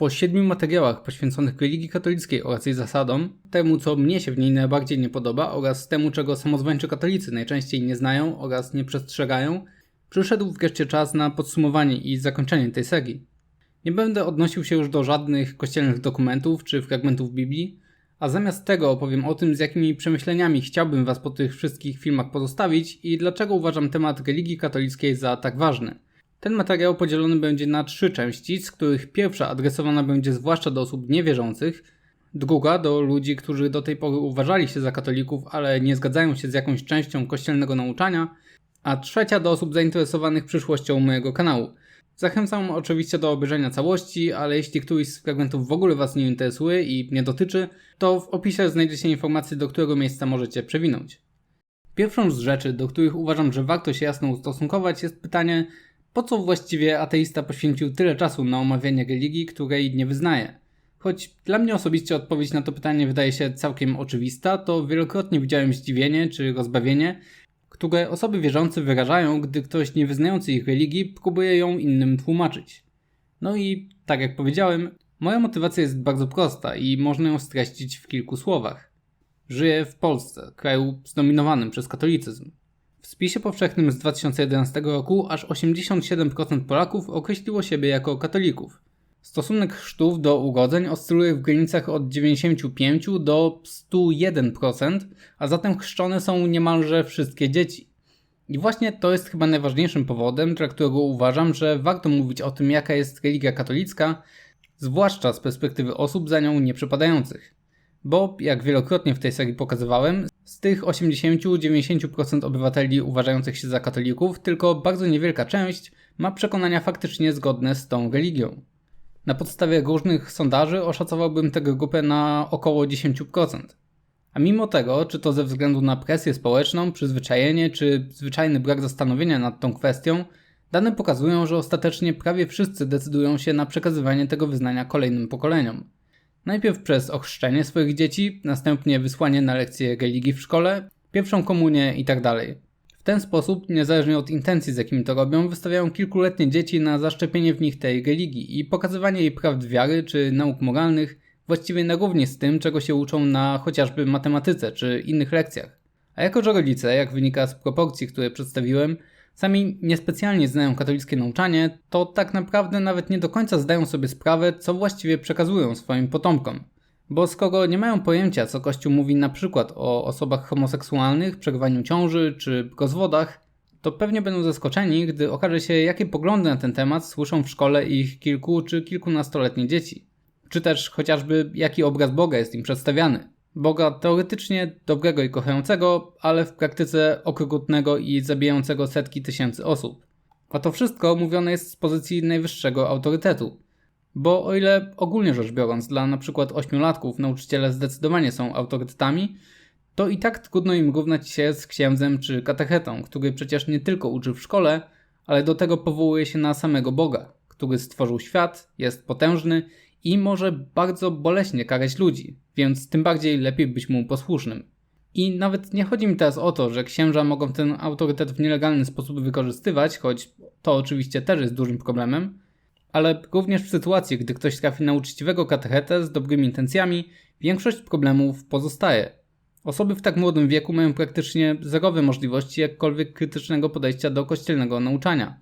Po siedmiu materiałach poświęconych religii katolickiej oraz jej zasadom, temu co mnie się w niej najbardziej nie podoba oraz temu czego samozwańczy katolicy najczęściej nie znają oraz nie przestrzegają, przyszedł wreszcie czas na podsumowanie i zakończenie tej serii. Nie będę odnosił się już do żadnych kościelnych dokumentów czy fragmentów Biblii, a zamiast tego opowiem o tym, z jakimi przemyśleniami chciałbym Was po tych wszystkich filmach pozostawić i dlaczego uważam temat religii katolickiej za tak ważny. Ten materiał podzielony będzie na trzy części, z których pierwsza adresowana będzie zwłaszcza do osób niewierzących, druga do ludzi, którzy do tej pory uważali się za katolików, ale nie zgadzają się z jakąś częścią kościelnego nauczania, a trzecia do osób zainteresowanych przyszłością mojego kanału. Zachęcam oczywiście do obejrzenia całości, ale jeśli któryś z fragmentów w ogóle Was nie interesuje i nie dotyczy, to w opisie znajdziecie informacje, do którego miejsca możecie przewinąć. Pierwszą z rzeczy, do których uważam, że warto się jasno ustosunkować, jest pytanie, po co właściwie ateista poświęcił tyle czasu na omawianie religii, której nie wyznaje? Choć dla mnie osobiście odpowiedź na to pytanie wydaje się całkiem oczywista, to wielokrotnie widziałem zdziwienie czy rozbawienie, które osoby wierzące wyrażają, gdy ktoś nie wyznający ich religii próbuje ją innym tłumaczyć. No i tak jak powiedziałem, moja motywacja jest bardzo prosta i można ją streścić w kilku słowach. Żyję w Polsce, kraju zdominowanym przez katolicyzm. Spisie powszechnym z 2011 roku aż 87% Polaków określiło siebie jako katolików. Stosunek chrztów do urodzeń oscyluje w granicach od 95 do 101%, a zatem chrzczone są niemalże wszystkie dzieci. I właśnie to jest chyba najważniejszym powodem, dla którego uważam, że warto mówić o tym, jaka jest religia katolicka, zwłaszcza z perspektywy osób za nią nieprzypadających. Bo, jak wielokrotnie w tej serii pokazywałem, z tych 80-90% obywateli uważających się za katolików, tylko bardzo niewielka część ma przekonania faktycznie zgodne z tą religią. Na podstawie różnych sondaży oszacowałbym tę grupę na około 10%. A mimo tego, czy to ze względu na presję społeczną, przyzwyczajenie, czy zwyczajny brak zastanowienia nad tą kwestią, dane pokazują, że ostatecznie prawie wszyscy decydują się na przekazywanie tego wyznania kolejnym pokoleniom. Najpierw przez ochrzczenie swoich dzieci, następnie wysłanie na lekcje religii w szkole, pierwszą komunię itd. Tak w ten sposób, niezależnie od intencji, z jakimi to robią, wystawiają kilkuletnie dzieci na zaszczepienie w nich tej religii i pokazywanie jej prawd wiary czy nauk moralnych właściwie na równi z tym, czego się uczą na chociażby matematyce czy innych lekcjach. A jako że rodzice, jak wynika z proporcji, które przedstawiłem, sami niespecjalnie znają katolickie nauczanie, to tak naprawdę nawet nie do końca zdają sobie sprawę, co właściwie przekazują swoim potomkom. Bo skoro nie mają pojęcia, co Kościół mówi na przykład o osobach homoseksualnych, przerwaniu ciąży czy rozwodach, to pewnie będą zaskoczeni, gdy okaże się, jakie poglądy na ten temat słyszą w szkole ich kilku czy kilkunastoletnie dzieci. Czy też chociażby jaki obraz Boga jest im przedstawiany. Boga teoretycznie dobrego i kochającego, ale w praktyce okrutnego i zabijającego setki tysięcy osób. A to wszystko mówione jest z pozycji najwyższego autorytetu. Bo o ile ogólnie rzecz biorąc dla np. ośmiolatków nauczyciele zdecydowanie są autorytetami, to i tak trudno im równać się z księdzem czy katechetą, który przecież nie tylko uczy w szkole, ale do tego powołuje się na samego Boga, który stworzył świat, jest potężny i może bardzo boleśnie karać ludzi, więc tym bardziej lepiej być mu posłusznym. I nawet nie chodzi mi teraz o to, że księża mogą ten autorytet w nielegalny sposób wykorzystywać, choć to oczywiście też jest dużym problemem, ale również w sytuacji, gdy ktoś trafi na uczciwego katechetę z dobrymi intencjami, większość problemów pozostaje. Osoby w tak młodym wieku mają praktycznie zerowe możliwości jakkolwiek krytycznego podejścia do kościelnego nauczania.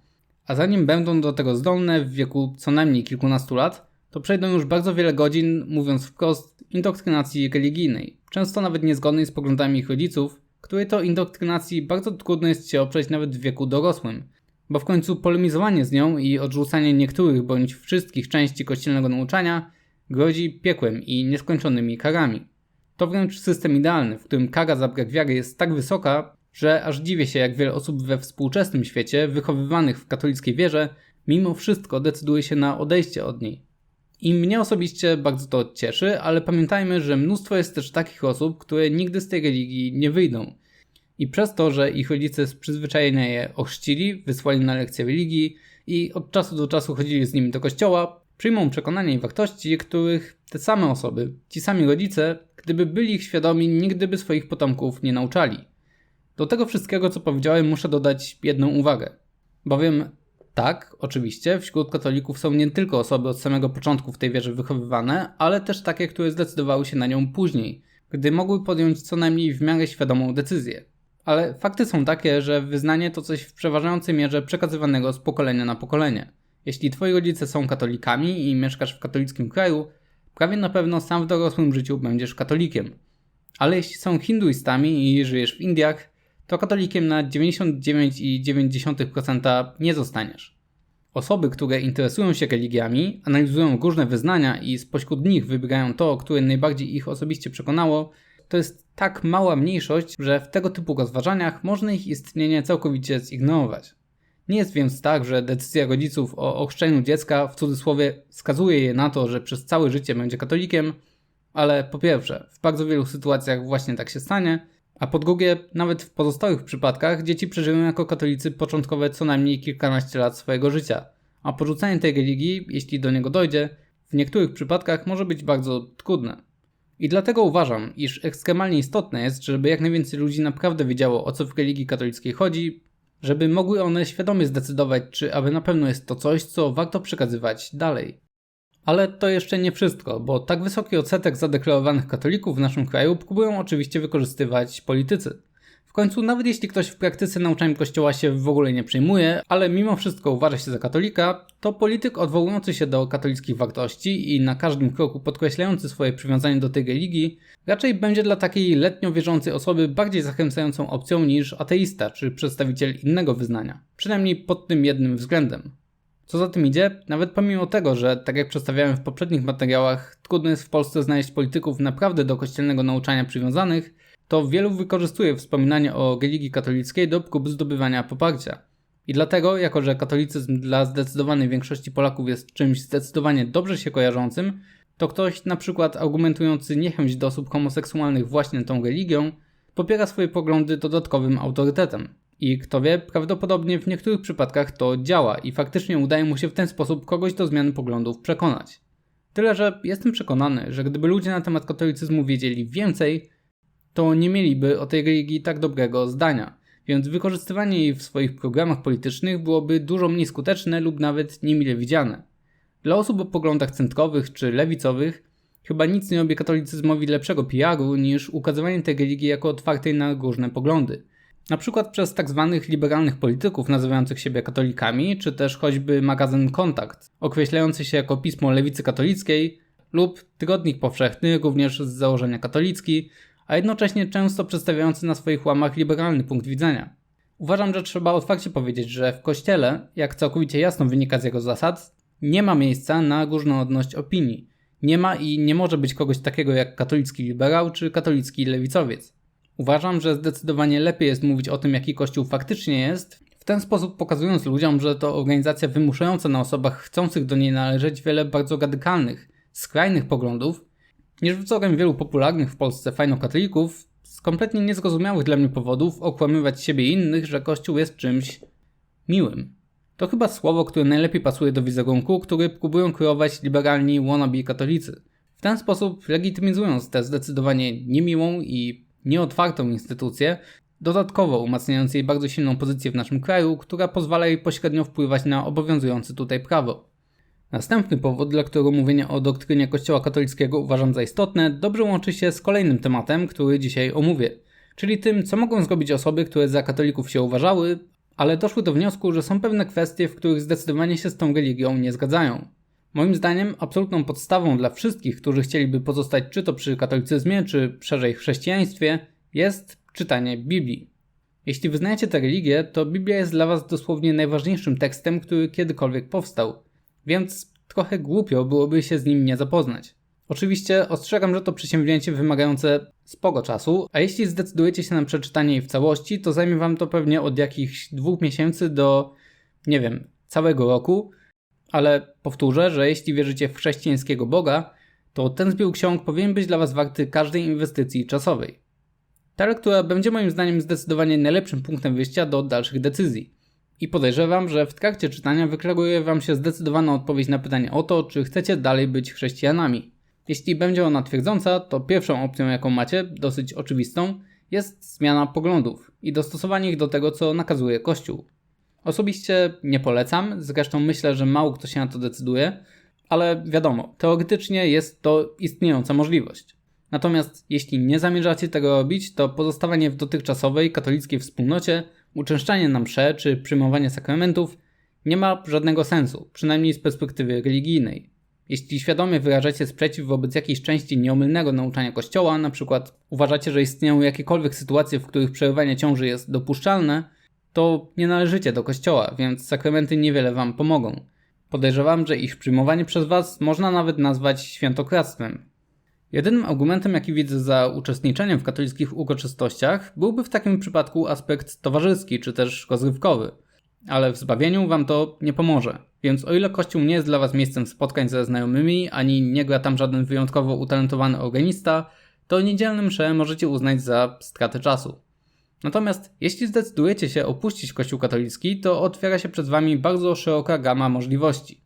A zanim będą do tego zdolne w wieku co najmniej kilkunastu lat, to przejdą już bardzo wiele godzin, mówiąc wprost, indoktrynacji religijnej, często nawet niezgodnej z poglądami ich rodziców, której to indoktrynacji bardzo trudno jest się oprzeć nawet w wieku dorosłym, bo w końcu polemizowanie z nią i odrzucanie niektórych bądź wszystkich części kościelnego nauczania grozi piekłem i nieskończonymi karami. To wręcz system idealny, w którym kara za brak wiary jest tak wysoka, że aż dziwię się, jak wiele osób we współczesnym świecie, wychowywanych w katolickiej wierze, mimo wszystko decyduje się na odejście od niej. I mnie osobiście bardzo to cieszy, ale pamiętajmy, że mnóstwo jest też takich osób, które nigdy z tej religii nie wyjdą. I przez to, że ich rodzice z przyzwyczajenia je ochrzcili, wysłali na lekcje religii i od czasu do czasu chodzili z nimi do kościoła, przyjmą przekonania i wartości, których te same osoby, ci sami rodzice, gdyby byli ich świadomi, nigdy by swoich potomków nie nauczali. Do tego wszystkiego, co powiedziałem, muszę dodać jedną uwagę. Bowiem Tak, oczywiście, wśród katolików są nie tylko osoby od samego początku w tej wierze wychowywane, ale też takie, które zdecydowały się na nią później, gdy mogły podjąć co najmniej w miarę świadomą decyzję. Ale fakty są takie, że wyznanie to coś w przeważającej mierze przekazywanego z pokolenia na pokolenie. Jeśli twoi rodzice są katolikami i mieszkasz w katolickim kraju, prawie na pewno sam w dorosłym życiu będziesz katolikiem. Ale jeśli są hinduistami i żyjesz w Indiach, to katolikiem na 99,9% nie zostaniesz. Osoby, które interesują się religiami, analizują różne wyznania i spośród nich wybierają to, które najbardziej ich osobiście przekonało, to jest tak mała mniejszość, że w tego typu rozważaniach można ich istnienie całkowicie zignorować. Nie jest więc tak, że decyzja rodziców o ochrzczeniu dziecka w cudzysłowie skazuje je na to, że przez całe życie będzie katolikiem, ale po pierwsze, w bardzo wielu sytuacjach właśnie tak się stanie, a po drugie, nawet w pozostałych przypadkach dzieci przeżyją jako katolicy początkowe co najmniej kilkanaście lat swojego życia, a porzucenie tej religii, jeśli do niego dojdzie, w niektórych przypadkach może być bardzo trudne. I dlatego uważam, iż ekstremalnie istotne jest, żeby jak najwięcej ludzi naprawdę wiedziało o co w religii katolickiej chodzi, żeby mogły one świadomie zdecydować, czy aby na pewno jest to coś, co warto przekazywać dalej. Ale to jeszcze nie wszystko, bo tak wysoki odsetek zadeklarowanych katolików w naszym kraju próbują oczywiście wykorzystywać politycy. W końcu, nawet jeśli ktoś w praktyce nauczaniem kościoła się w ogóle nie przejmuje, ale mimo wszystko uważa się za katolika, to polityk odwołujący się do katolickich wartości i na każdym kroku podkreślający swoje przywiązanie do tej religii, raczej będzie dla takiej letnio wierzącej osoby bardziej zachęcającą opcją niż ateista czy przedstawiciel innego wyznania. Przynajmniej pod tym jednym względem. Co za tym idzie, nawet pomimo tego, że tak jak przedstawiałem w poprzednich materiałach, trudno jest w Polsce znaleźć polityków naprawdę do kościelnego nauczania przywiązanych, to wielu wykorzystuje wspominanie o religii katolickiej do prób zdobywania poparcia. I dlatego, jako że katolicyzm dla zdecydowanej większości Polaków jest czymś zdecydowanie dobrze się kojarzącym, to ktoś na przykład argumentujący niechęć do osób homoseksualnych właśnie tą religią, popiera swoje poglądy dodatkowym autorytetem. I kto wie, prawdopodobnie w niektórych przypadkach to działa i faktycznie udaje mu się w ten sposób kogoś do zmiany poglądów przekonać. Tyle, że jestem przekonany, że gdyby ludzie na temat katolicyzmu wiedzieli więcej, to nie mieliby o tej religii tak dobrego zdania, więc wykorzystywanie jej w swoich programach politycznych byłoby dużo mniej skuteczne lub nawet niemile widziane. Dla osób o poglądach centrowych czy lewicowych chyba nic nie robi katolicyzmowi lepszego PR-u niż ukazywanie tej religii jako otwartej na różne poglądy – na przykład przez tak zwanych liberalnych polityków nazywających siebie katolikami, czy też choćby magazyn Kontakt, określający się jako pismo lewicy katolickiej, lub tygodnik powszechny, również z założenia katolicki, a jednocześnie często przedstawiający na swoich łamach liberalny punkt widzenia. Uważam, że trzeba otwarcie powiedzieć, że w kościele, jak całkowicie jasno wynika z jego zasad, nie ma miejsca na różnorodność opinii. Nie ma i nie może być kogoś takiego jak katolicki liberał czy katolicki lewicowiec. Uważam, że zdecydowanie lepiej jest mówić o tym, jaki Kościół faktycznie jest, w ten sposób pokazując ludziom, że to organizacja wymuszająca na osobach chcących do niej należeć wiele bardzo radykalnych, skrajnych poglądów, niż wzorem wielu popularnych w Polsce fajnokatolików z kompletnie niezrozumiałych dla mnie powodów okłamywać siebie i innych, że Kościół jest czymś miłym. To chyba słowo, które najlepiej pasuje do wizerunku, który próbują kreować liberalni wannabe katolicy. W ten sposób legitymizując tę zdecydowanie niemiłą i nieotwartą instytucję, dodatkowo umacniając jej bardzo silną pozycję w naszym kraju, która pozwala jej pośrednio wpływać na obowiązujące tutaj prawo. Następny powód, dla którego mówienie o doktrynie Kościoła katolickiego uważam za istotne, dobrze łączy się z kolejnym tematem, który dzisiaj omówię, czyli tym, co mogą zrobić osoby, które za katolików się uważały, ale doszły do wniosku, że są pewne kwestie, w których zdecydowanie się z tą religią nie zgadzają. Moim zdaniem absolutną podstawą dla wszystkich, którzy chcieliby pozostać czy to przy katolicyzmie, czy szerzej chrześcijaństwie, jest czytanie Biblii. Jeśli wyznajecie tę religię, to Biblia jest dla Was dosłownie najważniejszym tekstem, który kiedykolwiek powstał, więc trochę głupio byłoby się z nim nie zapoznać. Oczywiście ostrzegam, że to przedsięwzięcie wymagające sporo czasu, a jeśli zdecydujecie się na przeczytanie jej w całości, to zajmie Wam to pewnie od jakichś dwóch miesięcy do, nie wiem, całego roku, ale powtórzę, że jeśli wierzycie w chrześcijańskiego Boga, to ten zbiór ksiąg powinien być dla Was warty każdej inwestycji czasowej. Ta lektura będzie moim zdaniem zdecydowanie najlepszym punktem wyjścia do dalszych decyzji. I podejrzewam, że w trakcie czytania wyklaruje Wam się zdecydowana odpowiedź na pytanie o to, czy chcecie dalej być chrześcijanami. Jeśli będzie ona twierdząca, to pierwszą opcją, jaką macie, dosyć oczywistą, jest zmiana poglądów i dostosowanie ich do tego, co nakazuje Kościół. Osobiście nie polecam, zresztą myślę, że mało kto się na to decyduje, ale wiadomo, teoretycznie jest to istniejąca możliwość. Natomiast jeśli nie zamierzacie tego robić, to pozostawanie w dotychczasowej katolickiej wspólnocie, uczęszczanie na msze czy przyjmowanie sakramentów nie ma żadnego sensu, przynajmniej z perspektywy religijnej. Jeśli świadomie wyrażacie sprzeciw wobec jakiejś części nieomylnego nauczania Kościoła, np. uważacie, że istnieją jakiekolwiek sytuacje, w których przerywanie ciąży jest dopuszczalne, to nie należycie do Kościoła, więc sakramenty niewiele Wam pomogą. Podejrzewam, że ich przyjmowanie przez Was można nawet nazwać świętokradztwem. Jedynym argumentem, jaki widzę za uczestniczeniem w katolickich uroczystościach, byłby w takim przypadku aspekt towarzyski czy też rozrywkowy. Ale w zbawieniu Wam to nie pomoże. Więc o ile Kościół nie jest dla Was miejscem spotkań ze znajomymi, ani nie gra tam żaden wyjątkowo utalentowany organista, to niedzielny msze możecie uznać za stratę czasu. Natomiast jeśli zdecydujecie się opuścić Kościół katolicki, to otwiera się przed Wami bardzo szeroka gama możliwości.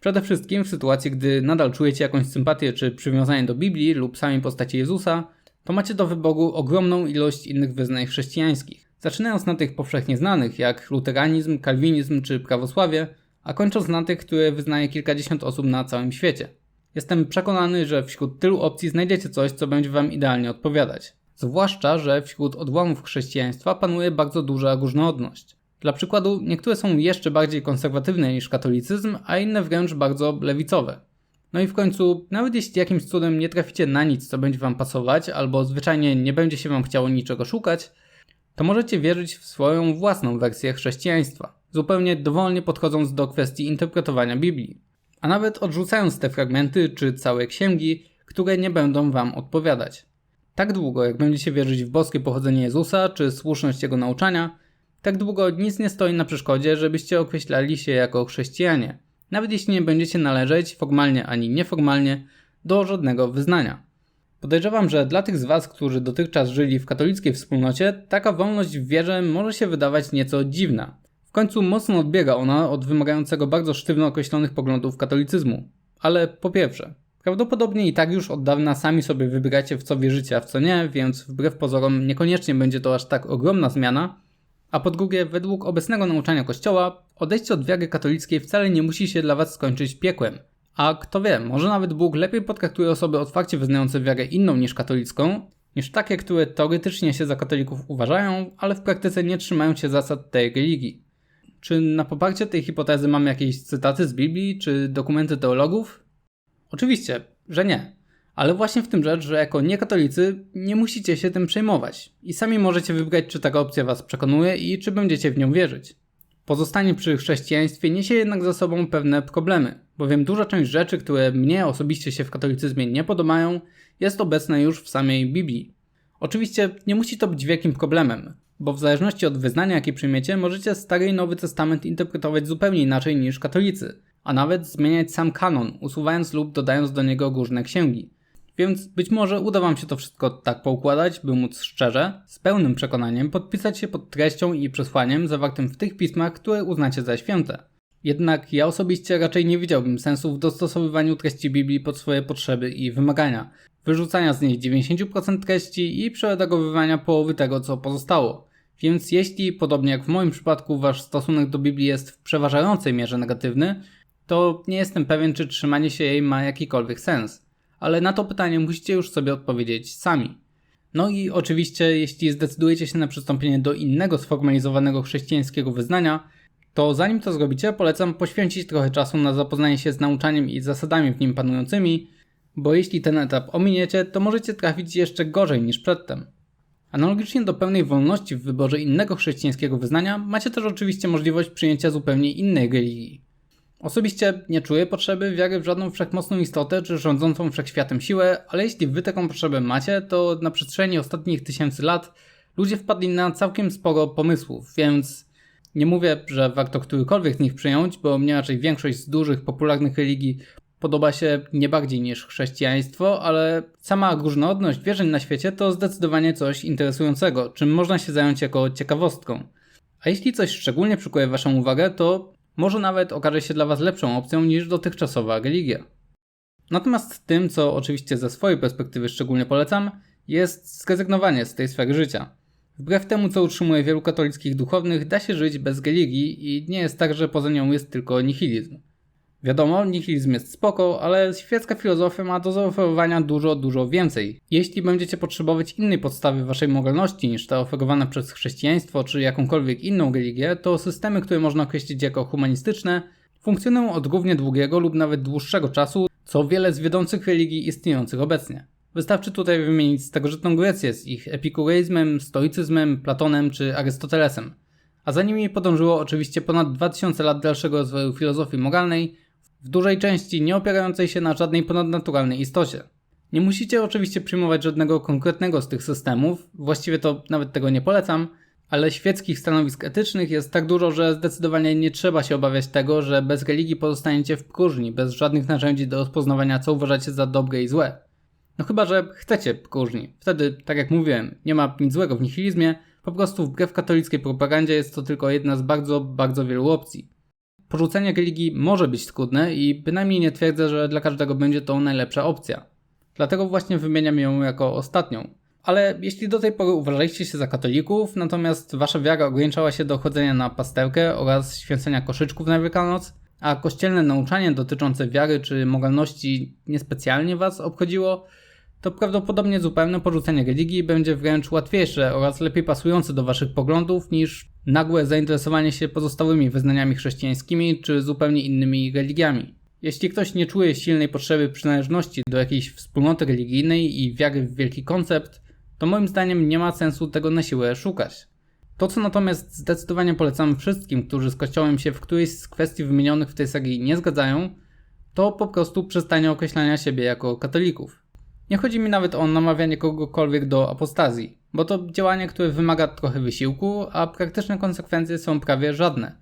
Przede wszystkim w sytuacji, gdy nadal czujecie jakąś sympatię czy przywiązanie do Biblii lub samej postaci Jezusa, to macie do wyboru ogromną ilość innych wyznań chrześcijańskich. Zaczynając na tych powszechnie znanych, jak luteranizm, kalwinizm czy prawosławie, a kończąc na tych, które wyznaje kilkadziesiąt osób na całym świecie. Jestem przekonany, że wśród tylu opcji znajdziecie coś, co będzie Wam idealnie odpowiadać. Zwłaszcza, że wśród odłamów chrześcijaństwa panuje bardzo duża różnorodność. Dla przykładu, niektóre są jeszcze bardziej konserwatywne niż katolicyzm, a inne wręcz bardzo lewicowe. No i w końcu, nawet jeśli jakimś cudem nie traficie na nic, co będzie Wam pasować, albo zwyczajnie nie będzie się Wam chciało niczego szukać, to możecie wierzyć w swoją własną wersję chrześcijaństwa, zupełnie dowolnie podchodząc do kwestii interpretowania Biblii. A nawet odrzucając te fragmenty czy całe księgi, które nie będą Wam odpowiadać. Tak długo, jak będziecie wierzyć w boskie pochodzenie Jezusa czy słuszność Jego nauczania, tak długo nic nie stoi na przeszkodzie, żebyście określali się jako chrześcijanie, nawet jeśli nie będziecie należeć formalnie ani nieformalnie do żadnego wyznania. Podejrzewam, że dla tych z Was, którzy dotychczas żyli w katolickiej wspólnocie, taka wolność w wierze może się wydawać nieco dziwna. W końcu mocno odbiega ona od wymagającego bardzo sztywno określonych poglądów katolicyzmu. Ale po pierwsze, prawdopodobnie i tak już od dawna sami sobie wybieracie w co wierzycie, a w co nie, więc wbrew pozorom niekoniecznie będzie to aż tak ogromna zmiana. A po drugie, według obecnego nauczania Kościoła, odejście od wiary katolickiej wcale nie musi się dla Was skończyć piekłem. A kto wie, może nawet Bóg lepiej potraktuje osoby otwarcie wyznające wiarę inną niż katolicką, niż takie, które teoretycznie się za katolików uważają, ale w praktyce nie trzymają się zasad tej religii. Czy na poparcie tej hipotezy mamy jakieś cytaty z Biblii czy dokumenty teologów? Oczywiście, że nie. Ale właśnie w tym rzecz, że jako niekatolicy nie musicie się tym przejmować i sami możecie wybrać, czy taka opcja Was przekonuje i czy będziecie w nią wierzyć. Pozostanie przy chrześcijaństwie niesie jednak za sobą pewne problemy, bowiem duża część rzeczy, które mnie osobiście się w katolicyzmie nie podobają, jest obecna już w samej Biblii. Oczywiście nie musi to być wielkim problemem, bo w zależności od wyznania, jakie przyjmiecie, możecie Stary i Nowy Testament interpretować zupełnie inaczej niż katolicy, a nawet zmieniać sam kanon, usuwając lub dodając do niego różne księgi. Więc być może uda Wam się to wszystko tak poukładać, by móc szczerze, z pełnym przekonaniem podpisać się pod treścią i przesłaniem zawartym w tych pismach, które uznacie za święte. Jednak ja osobiście raczej nie widziałbym sensu w dostosowywaniu treści Biblii pod swoje potrzeby i wymagania, wyrzucania z niej 90% treści i przeredagowywania połowy tego, co pozostało. Więc jeśli, podobnie jak w moim przypadku, wasz stosunek do Biblii jest w przeważającej mierze negatywny, to nie jestem pewien, czy trzymanie się jej ma jakikolwiek sens. Ale na to pytanie musicie już sobie odpowiedzieć sami. No i oczywiście, jeśli zdecydujecie się na przystąpienie do innego sformalizowanego chrześcijańskiego wyznania, to zanim to zrobicie, polecam poświęcić trochę czasu na zapoznanie się z nauczaniem i zasadami w nim panującymi, bo jeśli ten etap ominiecie, to możecie trafić jeszcze gorzej niż przedtem. Analogicznie do pełnej wolności w wyborze innego chrześcijańskiego wyznania, macie też oczywiście możliwość przyjęcia zupełnie innej religii. Osobiście nie czuję potrzeby wiary w żadną wszechmocną istotę czy rządzącą wszechświatem siłę, ale jeśli wy taką potrzebę macie, to na przestrzeni ostatnich tysięcy lat ludzie wpadli na całkiem sporo pomysłów, więc nie mówię, że warto którykolwiek z nich przyjąć, bo mnie raczej większość z dużych, popularnych religii podoba się nie bardziej niż chrześcijaństwo, ale sama różnorodność wierzeń na świecie to zdecydowanie coś interesującego, czym można się zająć jako ciekawostką. A jeśli coś szczególnie przykuje Waszą uwagę, to może nawet okaże się dla Was lepszą opcją niż dotychczasowa religia. Natomiast tym, co oczywiście ze swojej perspektywy szczególnie polecam, jest zrezygnowanie z tej sfery życia. Wbrew temu, co utrzymuje wielu katolickich duchownych, da się żyć bez religii i nie jest tak, że poza nią jest tylko nihilizm. Wiadomo, nihilizm jest spoko, ale świecka filozofia ma do zaoferowania dużo, dużo więcej. Jeśli będziecie potrzebować innej podstawy waszej moralności niż ta oferowana przez chrześcijaństwo czy jakąkolwiek inną religię, to systemy, które można określić jako humanistyczne, funkcjonują od równie długiego lub nawet dłuższego czasu, co wiele z wiodących religii istniejących obecnie. Wystarczy tutaj wymienić starożytną Grecję z ich epikureizmem, stoicyzmem, Platonem czy Arystotelesem. A za nimi podążyło oczywiście ponad 2000 lat dalszego rozwoju filozofii moralnej, w dużej części nie opierającej się na żadnej ponadnaturalnej istocie. Nie musicie oczywiście przyjmować żadnego konkretnego z tych systemów, właściwie to nawet tego nie polecam, ale świeckich stanowisk etycznych jest tak dużo, że zdecydowanie nie trzeba się obawiać tego, że bez religii pozostaniecie w próżni, bez żadnych narzędzi do rozpoznawania, co uważacie za dobre i złe. No chyba, że chcecie próżni. Wtedy, tak jak mówiłem, nie ma nic złego w nihilizmie, po prostu wbrew katolickiej propagandzie jest to tylko jedna z bardzo, bardzo wielu opcji. Porzucenie religii może być trudne i bynajmniej nie twierdzę, że dla każdego będzie to najlepsza opcja. Dlatego właśnie wymieniam ją jako ostatnią. Ale jeśli do tej pory uważaliście się za katolików, natomiast wasza wiara ograniczała się do chodzenia na pasterkę oraz święcenia koszyczków na Wielkanoc, a kościelne nauczanie dotyczące wiary czy moralności niespecjalnie was obchodziło, to prawdopodobnie zupełne porzucenie religii będzie wręcz łatwiejsze oraz lepiej pasujące do waszych poglądów niż nagłe zainteresowanie się pozostałymi wyznaniami chrześcijańskimi czy zupełnie innymi religiami. Jeśli ktoś nie czuje silnej potrzeby przynależności do jakiejś wspólnoty religijnej i wiary w wielki koncept, to moim zdaniem nie ma sensu tego na siłę szukać. To, co natomiast zdecydowanie polecam wszystkim, którzy z Kościołem się w którejś z kwestii wymienionych w tej serii nie zgadzają, to po prostu przestanie określania siebie jako katolików. Nie chodzi mi nawet o namawianie kogokolwiek do apostazji, bo to działanie, które wymaga trochę wysiłku, a praktyczne konsekwencje są prawie żadne.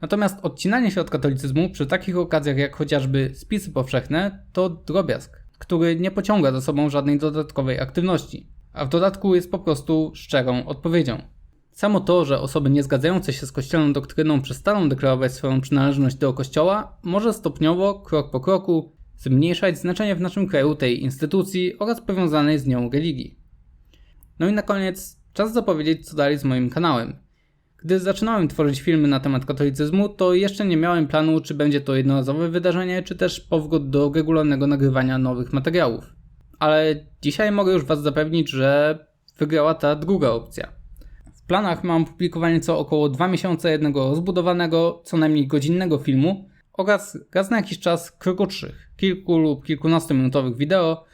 Natomiast odcinanie się od katolicyzmu przy takich okazjach jak chociażby spisy powszechne to drobiazg, który nie pociąga za sobą żadnej dodatkowej aktywności, a w dodatku jest po prostu szczerą odpowiedzią. Samo to, że osoby nie zgadzające się z kościelną doktryną przestaną deklarować swoją przynależność do kościoła, może stopniowo, krok po kroku, zmniejszać znaczenie w naszym kraju tej instytucji oraz powiązanej z nią religii. No i na koniec czas zapowiedzieć co dalej z moim kanałem. Gdy zaczynałem tworzyć filmy na temat katolicyzmu, to jeszcze nie miałem planu, czy będzie to jednorazowe wydarzenie, czy też powrót do regularnego nagrywania nowych materiałów. Ale dzisiaj mogę już Was zapewnić, że wygrała ta druga opcja. W planach mam publikowanie co około 2 miesiące jednego rozbudowanego, co najmniej godzinnego filmu oraz raz na jakiś czas krótszych, kilku lub kilkunastominutowych wideo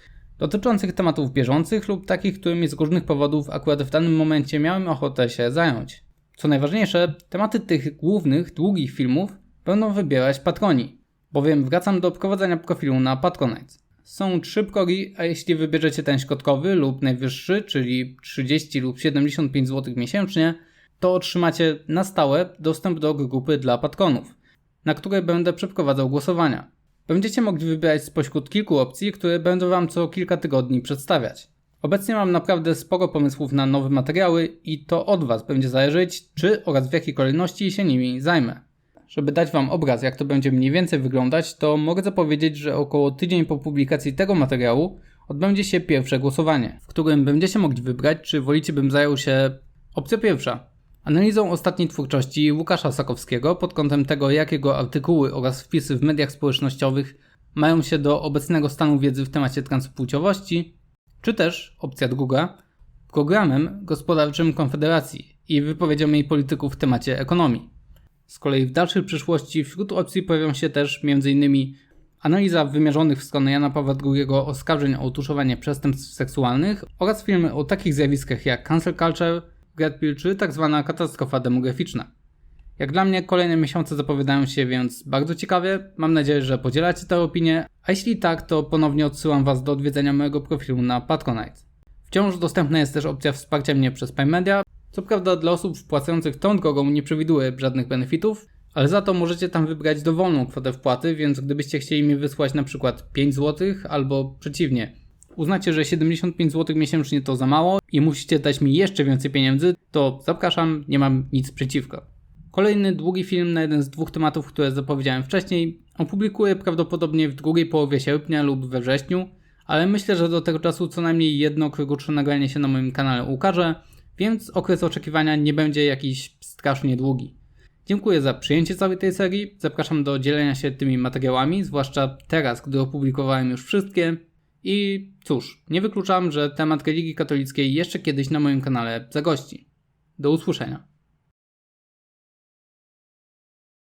dotyczących tematów bieżących lub takich, którymi z różnych powodów akurat w danym momencie miałem ochotę się zająć. Co najważniejsze, tematy tych głównych, długich filmów będą wybierać patroni, bowiem wracam do prowadzenia profilu na Patronite. Są trzy progi, a jeśli wybierzecie ten środkowy lub najwyższy, czyli 30 lub 75 zł miesięcznie, to otrzymacie na stałe dostęp do grupy dla patronów, na której będę przeprowadzał głosowania. Będziecie mogli wybierać spośród kilku opcji, które będę Wam co kilka tygodni przedstawiać. Obecnie mam naprawdę sporo pomysłów na nowe materiały i to od Was będzie zależeć, czy oraz w jakiej kolejności się nimi zajmę. Żeby dać Wam obraz, jak to będzie mniej więcej wyglądać, to mogę zapowiedzieć, że około tydzień po publikacji tego materiału odbędzie się pierwsze głosowanie, w którym będziecie mogli wybrać, czy wolicie bym zajął się opcja pierwsza. Analizą ostatniej twórczości Łukasza Sakowskiego pod kątem tego, jak jego artykuły oraz wpisy w mediach społecznościowych mają się do obecnego stanu wiedzy w temacie transpłciowości, czy też opcja druga, programem gospodarczym Konfederacji i wypowiedzią jej polityków w temacie ekonomii. Z kolei w dalszej przyszłości wśród opcji pojawią się też m.in. analiza wymierzonych w stronę Jana Pawła II oskarżeń o utuszowanie przestępstw seksualnych oraz filmy o takich zjawiskach jak cancel culture, Red Pill czy tak zwana katastrofa demograficzna. Jak dla mnie kolejne miesiące zapowiadają się więc bardzo ciekawie, mam nadzieję, że podzielacie tę opinię, a jeśli tak, to ponownie odsyłam Was do odwiedzenia mojego profilu na Patronite. Wciąż dostępna jest też opcja wsparcia mnie przez Media. Co prawda dla osób wpłacających tą drogą nie przewiduje żadnych benefitów, ale za to możecie tam wybrać dowolną kwotę wpłaty, więc gdybyście chcieli mi wysłać na przykład 5 zł albo przeciwnie, uznacie, że 75 zł miesięcznie to za mało i musicie dać mi jeszcze więcej pieniędzy, to zapraszam, nie mam nic przeciwko. Kolejny długi film na jeden z dwóch tematów, które zapowiedziałem wcześniej, opublikuję prawdopodobnie w drugiej połowie sierpnia lub we wrześniu, ale myślę, że do tego czasu co najmniej jedno krótsze nagranie się na moim kanale ukaże, więc okres oczekiwania nie będzie jakiś strasznie długi. Dziękuję za przyjęcie całej tej serii. Zapraszam do dzielenia się tymi materiałami, zwłaszcza teraz, gdy opublikowałem już wszystkie. I cóż, nie wykluczam, że temat religii katolickiej jeszcze kiedyś na moim kanale zagości. Do usłyszenia.